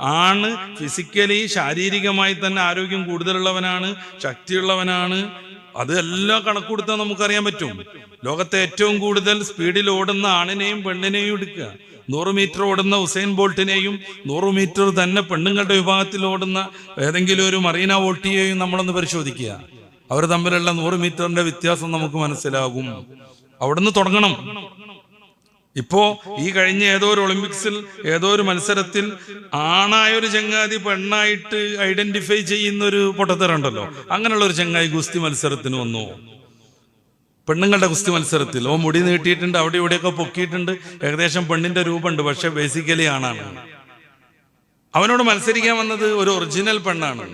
ആണ് ഫിസിക്കലി ശാരീരികമായി തന്നെ ആരോഗ്യം കൂടുതലുള്ളവനാണ് ശക്തിയുള്ളവനാണ്. അതെല്ലാം കണക്ക് കൊടുത്താൽ നമുക്കറിയാൻ പറ്റും. ലോകത്തെ ഏറ്റവും കൂടുതൽ സ്പീഡിൽ ഓടുന്ന ആണിനെയും പെണ്ണിനെയും എടുക്കുക. നൂറ് മീറ്റർ ഓടുന്ന ഉസൈൻ ബോൾട്ടിനെയും നൂറ് മീറ്റർ തന്നെ പെണ്ണുങ്ങളുടെ വിഭാഗത്തിൽ ഓടുന്ന ഏതെങ്കിലും ഒരു മറീന വോൾട്ടിയെയും നമ്മളൊന്ന് പരിശോധിക്കുക. അവർ തമ്മിലുള്ള നൂറ് മീറ്ററിന്റെ വ്യത്യാസം നമുക്ക് മനസ്സിലാകും. അവിടുന്ന് തുടങ്ങണം. ഇപ്പോ ഈ കഴിഞ്ഞ ഏതോ ഒരു ഒളിമ്പിക്സിൽ ഏതോ ഒരു മത്സരത്തിൽ ആണായ ഒരു ചങ്ങാതി പെണ്ണായിട്ട് ഐഡന്റിഫൈ ചെയ്യുന്ന ഒരു പൊട്ടത്തരുണ്ടല്ലോ അങ്ങനെയുള്ള ഒരു ചങ്ങായി ഗുസ്തി മത്സരത്തിന് വന്നു. പെണ്ണുങ്ങളുടെ ഗുസ്തി മത്സരത്തിൽ. ഓ മുടി നീട്ടിയിട്ടുണ്ട് അവിടെ ഇവിടെയൊക്കെ പൊക്കിയിട്ടുണ്ട്. ഏകദേശം പെണ്ണിന്റെ രൂപമുണ്ട് പക്ഷെ ബേസിക്കലി ആണാണ്. അവനോട് മത്സരിക്കാൻ വന്നത് ഒരു ഒറിജിനൽ പെണ്ണാണ്.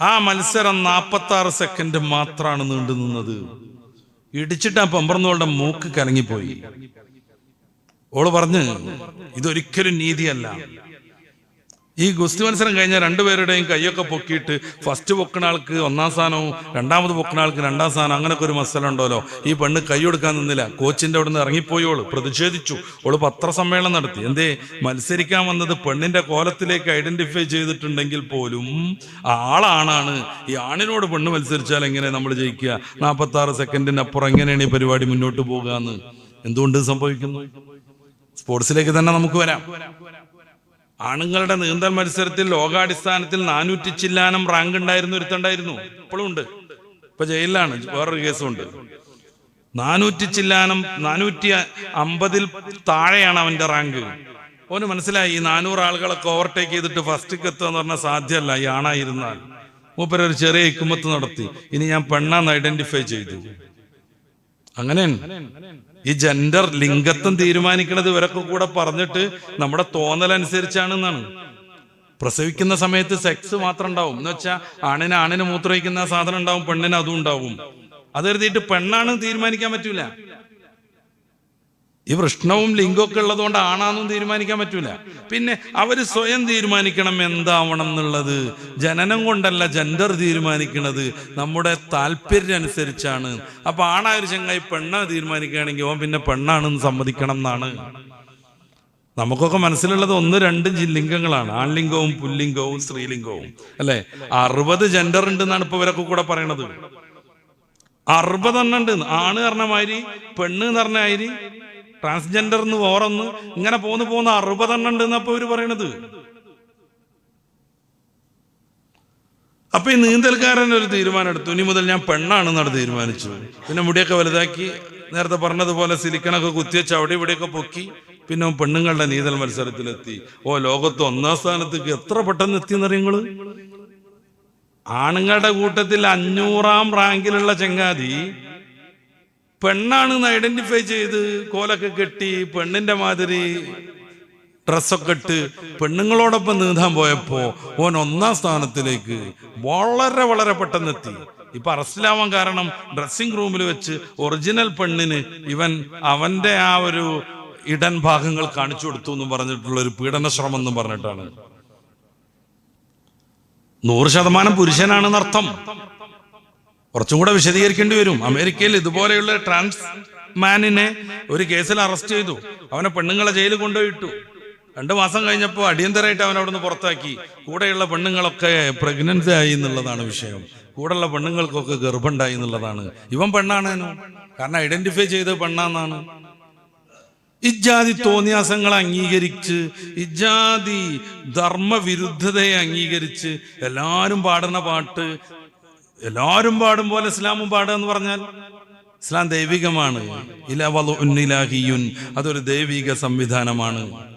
ആ മത്സരം നാൽപ്പത്തി ആറ് സെക്കൻഡ് മാത്രമാണ് നീണ്ടു നിന്നത് ഇടിച്ചിട്ട് ആ പമ്പറന്നുകളുടെ മൂക്ക് കലങ്ങിപ്പോയി. ഓൾ പറഞ്ഞ് ഇതൊരിക്കലും നീതിയല്ല. ഈ ഗുസ്തി മത്സരം കഴിഞ്ഞ രണ്ടുപേരുടെയും കൈയൊക്കെ പൊക്കിയിട്ട് ഫസ്റ്റ് പൊക്കണ ആൾക്ക് ഒന്നാം സ്ഥാനവും രണ്ടാമത് പൊക്കണ ആൾക്ക് രണ്ടാം സ്ഥാനം അങ്ങനൊക്കെ ഒരു മത്സരം ഉണ്ടല്ലോ. ഈ പെണ്ണ് കൈ കൊടുക്കാൻ നിന്നില്ല. കോച്ചിന്റെ അവിടെ നിന്ന് ഇറങ്ങിപ്പോയോൾ പ്രതിഷേധിച്ചു. ഓൾ പത്രസമ്മേളനം നടത്തി. എന്തേ? മത്സരിക്കാൻ വന്നത് പെണ്ണിന്റെ കോലത്തിലേക്ക് ഐഡന്റിഫൈ ചെയ്തിട്ടുണ്ടെങ്കിൽ പോലും ആളാണാണ്. ഈ ആണിനോട് പെണ്ണ് മത്സരിച്ചാൽ എങ്ങനെ നമ്മൾ ജയിക്കുക? നാൽപ്പത്തി ആറ് സെക്കൻഡിനപ്പുറം എങ്ങനെയാണ് ഈ പരിപാടി മുന്നോട്ട് പോകുക എന്ന് എന്തുകൊണ്ട് സംഭവിക്കുന്നു? സ്പോർട്സിലേക്ക് തന്നെ നമുക്ക് വരാം. ആണുങ്ങളുടെ നീന്തൽ മത്സരത്തിൽ ലോകാടിസ്ഥാനത്തിൽ നാനൂറ്റി ചില്ലാനം റാങ്ക് ഉണ്ടായിരുന്നു ഒരുത്തുണ്ടായിരുന്നു. ഇപ്പോഴും ഉണ്ട്. ഇപ്പൊ ജയിലിലാണ് വേറൊരു കേസുണ്ട് നാനൂറ്റി ചില്ലാനം നാനൂറ്റി അമ്പതിൽ താഴെയാണ് അവന്റെ റാങ്ക്. ഓന് മനസ്സിലായി ഈ നാനൂറ് ആളുകളൊക്കെ ഓവർടേക്ക് ചെയ്തിട്ട് ഫസ്റ്റ് എത്തുക എന്ന് പറഞ്ഞാൽ സാധ്യമല്ല. ഈ ആണായിരുന്നാൽ മൂപ്പര് ഒരു ചെറിയ ഇക്കുമത്ത് നടത്തി. ഇനി ഞാൻ പെണ്ണാന്ന് ഐഡന്റിഫൈ ചെയ്തു. അങ്ങനെയാണ് ഈ ജെൻഡർ ലിംഗത്വം തീരുമാനിക്കുന്നത് ഇവരൊക്കെ കൂടെ പറഞ്ഞിട്ട് നമ്മുടെ തോന്നലനുസരിച്ചാണെന്നാണ്. പ്രസവിക്കുന്ന സമയത്ത് സെക്സ് മാത്രം ഉണ്ടാവും എന്ന് വെച്ചാൽ ആണിന് ആണിന് മൂത്രമൊഴിക്കുന്ന സാധനം ഉണ്ടാവും പെണ്ണിന് അതും ഉണ്ടാവും. അത് കരുതിയിട്ട് പെണ്ണാണ് തീരുമാനിക്കാൻ പറ്റൂല. ഈ വൃഷ്ണവും ലിംഗമൊക്കെ ഉള്ളതുകൊണ്ട് ആണാന്നും തീരുമാനിക്കാൻ പറ്റൂല. പിന്നെ അവർ സ്വയം തീരുമാനിക്കണം എന്താവണം എന്നുള്ളത് ജനനം കൊണ്ടല്ല ജെൻഡർ തീരുമാനിക്കണത്. നമ്മുടെ താല്പര്യം അനുസരിച്ചാണ്. അപ്പൊ ആണായ ഒരു ചങ്ങായി പെണ്ണാ തീരുമാനിക്കുകയാണെങ്കിൽ ഓൻ പിന്നെ പെണ്ണാണെന്ന് സമ്മതിക്കണം എന്നാണ്. നമുക്കൊക്കെ മനസ്സിലുള്ളത് ഒന്ന് രണ്ട് ലിംഗങ്ങളാണ്. ആൺലിംഗവും പുല്ലിംഗവും സ്ത്രീലിംഗവും. അല്ലെ? അറുപത് ജെൻഡർ ഉണ്ടെന്നാണ് ഇപ്പൊ ഇവരൊക്കെ കൂടെ പറയണത്. അറുപതെണ്ണം ഉണ്ട്. ആണ് പറഞ്ഞ മാതിരി പെണ്ണ് എന്ന് പറഞ്ഞ മാതിരി ട്രാൻസ്ജെൻഡർ എന്ന് വേറൊന്ന്. ഇങ്ങനെ പോന്ന് പോന്ന് അറുപതെണ്ണം ഉണ്ട് എന്നപ്പോ ഇവർ പറയണത്. അപ്പൊ ഈ നീന്തൽക്കാരൻ ഒരു തീരുമാനം എടുത്തു ഇനി മുതൽ ഞാൻ പെണ്ണാണെന്നാണ് തീരുമാനിച്ചു. പിന്നെ മുടിയൊക്കെ വലുതാക്കി നേരത്തെ പറഞ്ഞതുപോലെ സിലിക്കണൊക്കെ കുത്തിവെച്ച് അവിടെ ഇവിടെയൊക്കെ പൊക്കി പിന്നെ പെണ്ണുങ്ങളുടെ നീന്തൽ മത്സരത്തിലെത്തി. ഓ ലോകത്ത് ഒന്നാം സ്ഥാനത്തേക്ക് എത്ര പെട്ടെന്ന് എത്തി എത്തിയെന്നറിയങ്ങൾ ആണുങ്ങളുടെ കൂട്ടത്തിൽ അഞ്ഞൂറാം റാങ്കിലുള്ള ചങ്ങാതി പെണ്ണാണെന്ന് ഐഡന്റിഫൈ ചെയ്ത് കോലൊക്കെ കെട്ടി പെണ്ണിന്റെ മാതിരി ഡ്രസ്സൊക്കെ ഇട്ട് പെണ്ണുങ്ങളോടൊപ്പം നീന്താൻ പോയപ്പോ ഓൻ ഒന്നാം സ്ഥാനത്തിലേക്ക് വളരെ വളരെ പെട്ടെന്നെത്തി. ഇപ്പൊ അറസ്റ്റിലാവാൻ കാരണം ഡ്രസ്സിംഗ് റൂമിൽ വെച്ച് ഒറിജിനൽ പെണ്ണിന് ഇവൻ അവന്റെ ആ ഒരു ഇടൻ ഭാഗങ്ങൾ കാണിച്ചു കൊടുത്തു എന്നും പറഞ്ഞിട്ടുള്ള ഒരു പീഡന ശ്രമം എന്നും പറഞ്ഞിട്ടാണ്. നൂറ് ശതമാനം പുരുഷനാണെന്ന് അർത്ഥം കുറച്ചും കൂടെ വിശദീകരിക്കേണ്ടി വരും. അമേരിക്കയിൽ ഇതുപോലെയുള്ള ട്രാൻസ് മാനിനെ ഒരു കേസിൽ അറസ്റ്റ് ചെയ്തു. അവനെ പെണ്ണുങ്ങളെ ജയിലിൽ കൊണ്ടുപോയിട്ടു. രണ്ടു മാസം കഴിഞ്ഞപ്പോൾ അടിയന്തരമായിട്ട് അവൻ നിന്ന് പുറത്താക്കി. കൂടെയുള്ള പെണ്ണുങ്ങളൊക്കെ പ്രഗ്നൻസി ആയി എന്നുള്ളതാണ് വിഷയം. കൂടെയുള്ള പെണ്ണുങ്ങൾക്കൊക്കെ ഗർഭമുണ്ടായി എന്നുള്ളതാണ്. ഇവൻ പെണ്ണാണേനോ കാരണം ഐഡന്റിഫൈ ചെയ്ത് പെണ്ണാന്നാണ്. ഇജാതി തോന്നിയാസങ്ങളെ അംഗീകരിച്ച് ഇജാതി ധർമ്മവിരുദ്ധതയെ അംഗീകരിച്ച് എല്ലാവരും പാടുന്ന പാട്ട് എല്ലാവരും പാടും പോലെ ഇസ്ലാമും പാടുക എന്ന് പറഞ്ഞാൽ ഇസ്ലാം ദൈവികമാണ്. ഇലാഹിയുൻ. അതൊരു ദൈവിക സംവിധാനമാണ്.